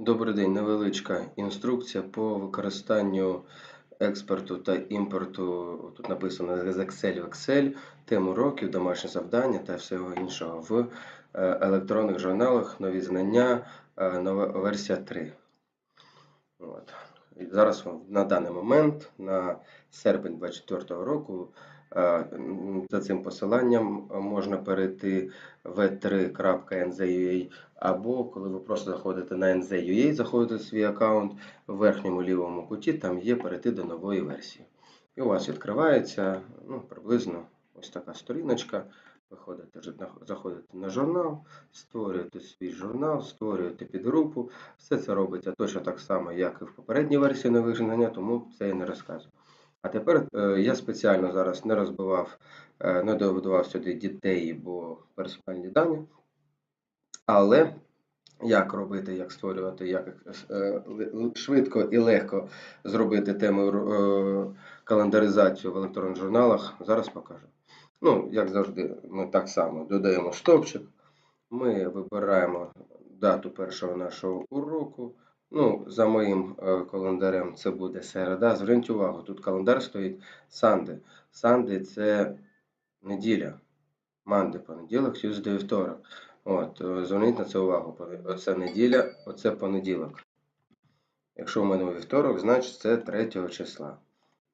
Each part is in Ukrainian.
Добрий день, невеличка інструкція по використанню експорту та імпорту. Тут написано з Excel в Excel, тем уроків, домашні завдання та всього іншого в е, електронних журналах, нові знання, е, нова версія 3. От. Зараз на даний момент, на серпень 2024 року, за цим посиланням можна перейти в 3.nz.ua або коли ви просто заходите на nz.ua, заходите в свій аккаунт, в верхньому лівому куті там є перейти до нової версії. І у вас відкривається ну, приблизно ось така сторіночка. Виходите, заходите на журнал, створюєте свій журнал, створюєте підгрупу. Все це робиться точно так само, як і в попередній версії нових тому це і не розказую. А тепер е, я спеціально зараз не розбивав, е, не добудував сюди дітей, бо персональні дані. Але як робити, як створювати, як е, швидко і легко зробити тему календаризацію в електронних журналах, зараз покажу. Ну, як завжди, ми так само додаємо стовпчик. Ми вибираємо дату першого нашого уроку. Ну, за моїм е, календарем це буде середа. Зверніть увагу, тут календар стоїть Санди. Санди це неділя. Манди понеділок, Tuesday вівторок. От, е, зверніть на це увагу. Оце неділя, оце понеділок. Якщо в мене вівторок, значить це 3 числа.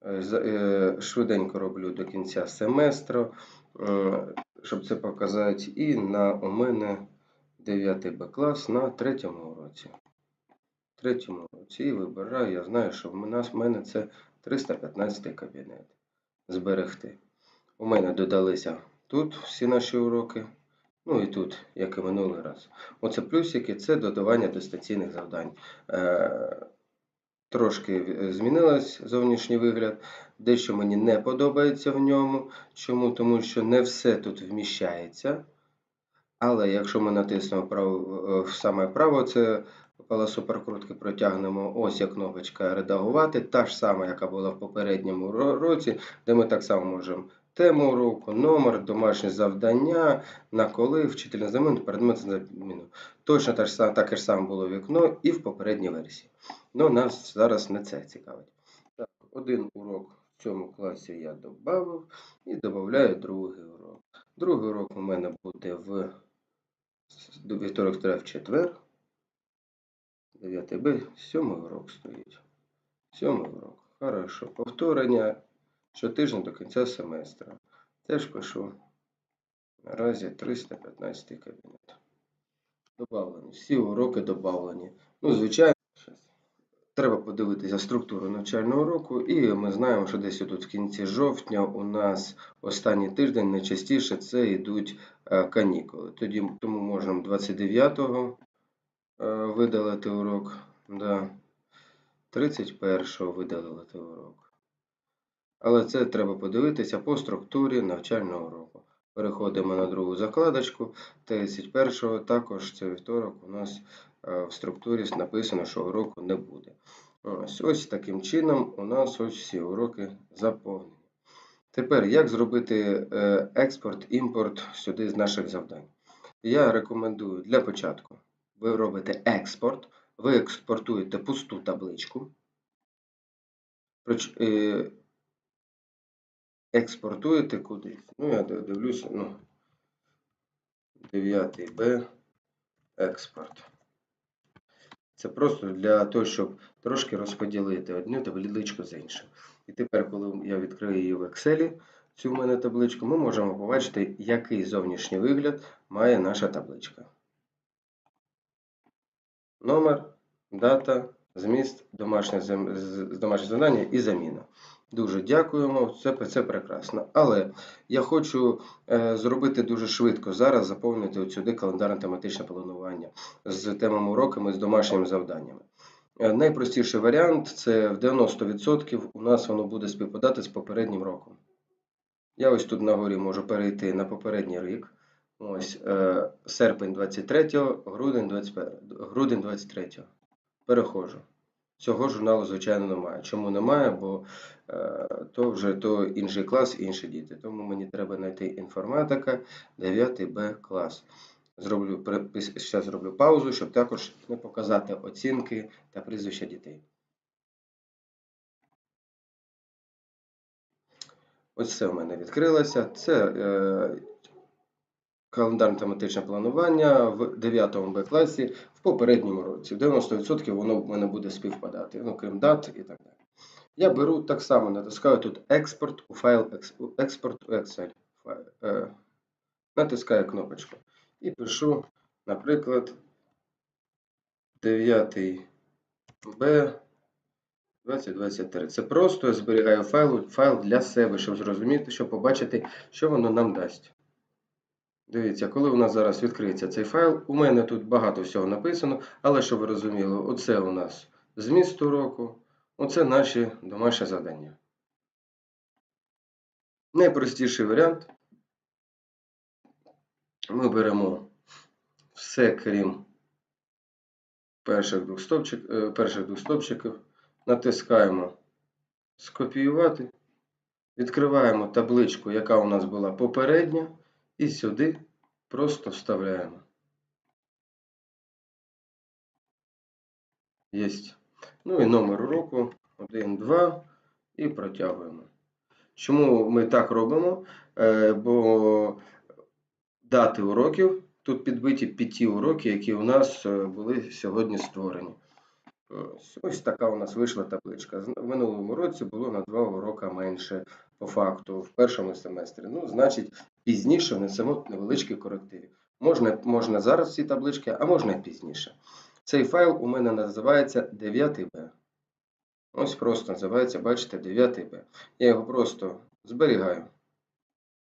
Е, Швиденько роблю до кінця семестру, щоб це показати. І на у мене 9 Б клас на третьому уроці. Третьому уроці і вибираю, я знаю, що в мене, в мене це 315 кабінет. Зберегти. У мене додалися тут всі наші уроки. Ну і тут, як і минулий раз. Оце плюсики це додавання дистанційних завдань. Е, трошки змінилось зовнішній вигляд. Дещо мені не подобається в ньому. Чому? Тому що не все тут вміщається. Але якщо ми натиснемо право, в саме право, це полосу прокрутки протягнемо, ось є кнопочка редагувати, та ж сама, яка була в попередньому році, де ми так само можемо тему уроку, номер, домашнє завдання, на коли, вчительний замін, предмет заміну. Точно так ж таке ж саме було вікно і в попередній версії. Ну, нас зараз не це цікавить. Так, один урок в цьому класі я додав і додаю другий урок. Другий урок у мене буде в вівторок в четвер. 9 Б, сьомий урок стоїть. Сьомий урок. Хорошо. Повторення щотижня до кінця семестра. Теж пишу. Наразі 315 кабінет. Добавлені. Всі уроки добавлені. Ну, звичайно, треба подивитися структуру навчального року, і ми знаємо, що десь тут в кінці жовтня у нас останній тиждень найчастіше це йдуть е, канікули. Тоді тому можна 29-го е, видалити урок. Да. 31-го видалити урок. Але це треба подивитися по структурі навчального року. Переходимо на другу закладочку. 31-го також це вівторок у нас е, в структурі написано, що уроку не буде. Ось, ось таким чином у нас ось всі уроки заповнені. Тепер, як зробити е, експорт, імпорт сюди з наших завдань? Я рекомендую для початку. Ви робите експорт, ви експортуєте пусту табличку. Е, Експортуєте кудись. Ну, я дивлюся, ну, 9 Б експорт. Це просто для того, щоб трошки розподілити одну табличку з іншою. І тепер, коли я відкрию її в Excel, цю в мене табличку, ми можемо побачити, який зовнішній вигляд має наша табличка. Номер, дата, зміст, домашнє, домашнє завдання і заміна. Дуже дякуємо, це, це прекрасно. Але я хочу е, зробити дуже швидко зараз заповнити от сюди календарне тематичне планування з темами уроками, з домашніми завданнями. Е, Найпростіший варіант це в 90% у нас воно буде співпадати з попереднім роком. Я ось тут на горі можу перейти на попередній рік. Ось е, серпень 23, грудень 21, грудень 23. Переходжу. Цього журналу, звичайно, немає. Чому немає? Бо е, то вже то інший клас, інші діти. Тому мені треба знайти інформатика 9 Б клас. зроблю, зараз зроблю паузу, щоб також не показати оцінки та прізвища дітей. Ось це в мене відкрилося. Це е, календарне тематичне планування в 9 Б класі в попередньому році. В 90% воно в мене буде співпадати, ну, крім дат і так далі. Я беру так само, натискаю тут експорт у файл експорт у Excel. Е, натискаю кнопочку і пишу, наприклад, 9 Б 2023. Це просто я зберігаю файл, файл для себе, щоб зрозуміти, щоб побачити, що воно нам дасть. Дивіться, коли у нас зараз відкриється цей файл, у мене тут багато всього написано, але щоб ви розуміли, оце у нас зміст уроку, оце наші домашні завдання. Найпростіший варіант. Ми беремо все, крім перших двох, стопчик, е, перших двох стопчиків, натискаємо Скопіювати, відкриваємо табличку, яка у нас була попередня. І сюди просто вставляємо. Єсть. Ну і номер уроку 1, 2 і протягуємо. Чому ми так робимо? Е, бо дати уроків тут підбиті під уроки, які у нас е, були сьогодні створені. Ось, така у нас вийшла табличка. В минулому році було на 2 уроки менше по факту в першому семестрі. Ну, значить, пізніше внесемо невеличкі корективи. Можна можна зараз ці таблички, а можна і пізніше. Цей файл у мене називається 9b. Ось просто називається, бачите, 9b. Я його просто зберігаю.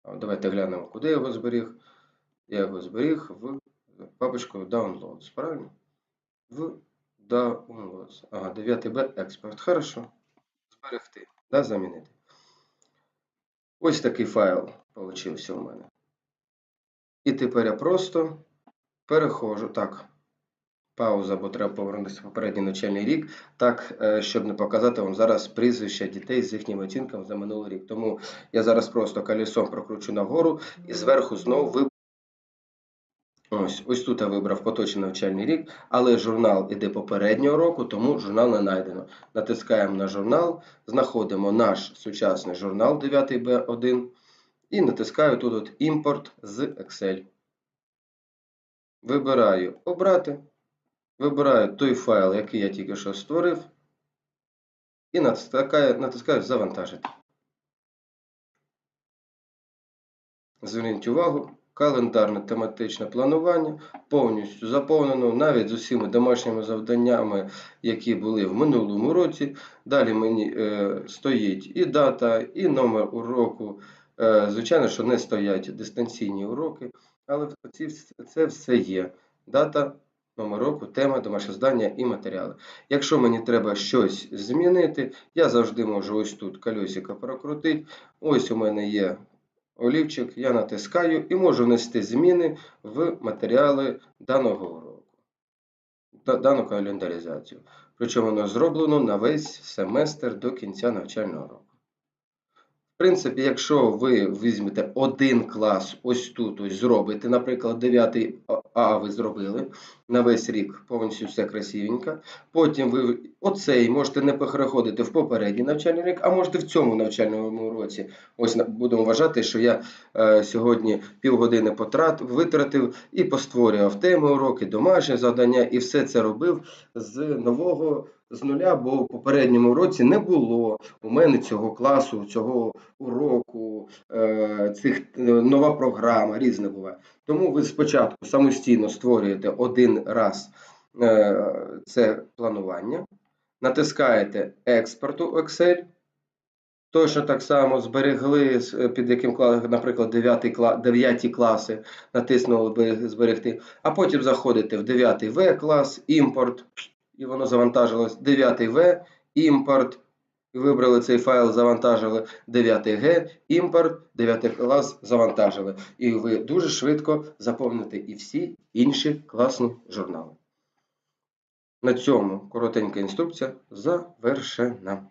Давайте глянемо, куди я його зберіг. Я його зберіг в папочку Downloads. Правильно? В Downloads. Ага, 9b експорт. Хорошо. Зберегти. Да, замінити. Ось такий файл получився у мене. І тепер я просто перехожу. Так, пауза, бо треба повернутися в попередній навчальний рік, так, е, щоб не показати вам зараз прізвища дітей з їхнім оцінками за минулий рік. Тому я зараз просто колесом прокручу нагору і зверху знову Ось ось тут я вибрав поточний навчальний рік, але журнал іде попереднього року, тому журнал не знайдено. Натискаємо на журнал, знаходимо наш сучасний журнал 9B1 і натискаю тут от імпорт з Excel. Вибираю Обрати. Вибираю той файл, який я тільки що створив, і натискаю, натискаю Завантажити. Зверніть увагу. Календарне тематичне планування повністю заповнено навіть з усіма домашніми завданнями, які були в минулому році. Далі мені е, стоїть і дата, і номер уроку. Е, Звичайно, що не стоять дистанційні уроки, але це все є. Дата, номер року, тема, домашнє завдання і матеріали. Якщо мені треба щось змінити, я завжди можу ось тут колесико прокрутити. Ось у мене є олівчик, я натискаю і можу внести зміни в матеріали даного уроку, дану календаризацію. Причому воно зроблено на весь семестр до кінця навчального року принципі, якщо ви візьмете один клас, ось тут ось зробите, наприклад, 9 А ви зробили на весь рік повністю все красивенько. Потім ви оцей можете не переходити в попередній навчальний рік, а можете в цьому навчальному році. Ось будемо вважати, що я е, сьогодні півгодини потрат, витратив і постворював теми уроки, домашні завдання, і все це робив з нового з нуля, бо в попередньому році не було у мене цього класу, цього уроку, е, цих е, нова програма, різне буває. Тому ви спочатку самостійно створюєте один раз е, це планування, натискаєте експорту Excel. Точно так само зберегли, під яким наприклад, 9 9 класи, натиснули зберегти, а потім заходите в 9 В клас, імпорт, і воно завантажилось 9В, імпорт. І вибрали цей файл, завантажили 9Г, імпорт, 9 клас завантажили. І ви дуже швидко заповните і всі інші класні журнали. На цьому коротенька інструкція завершена.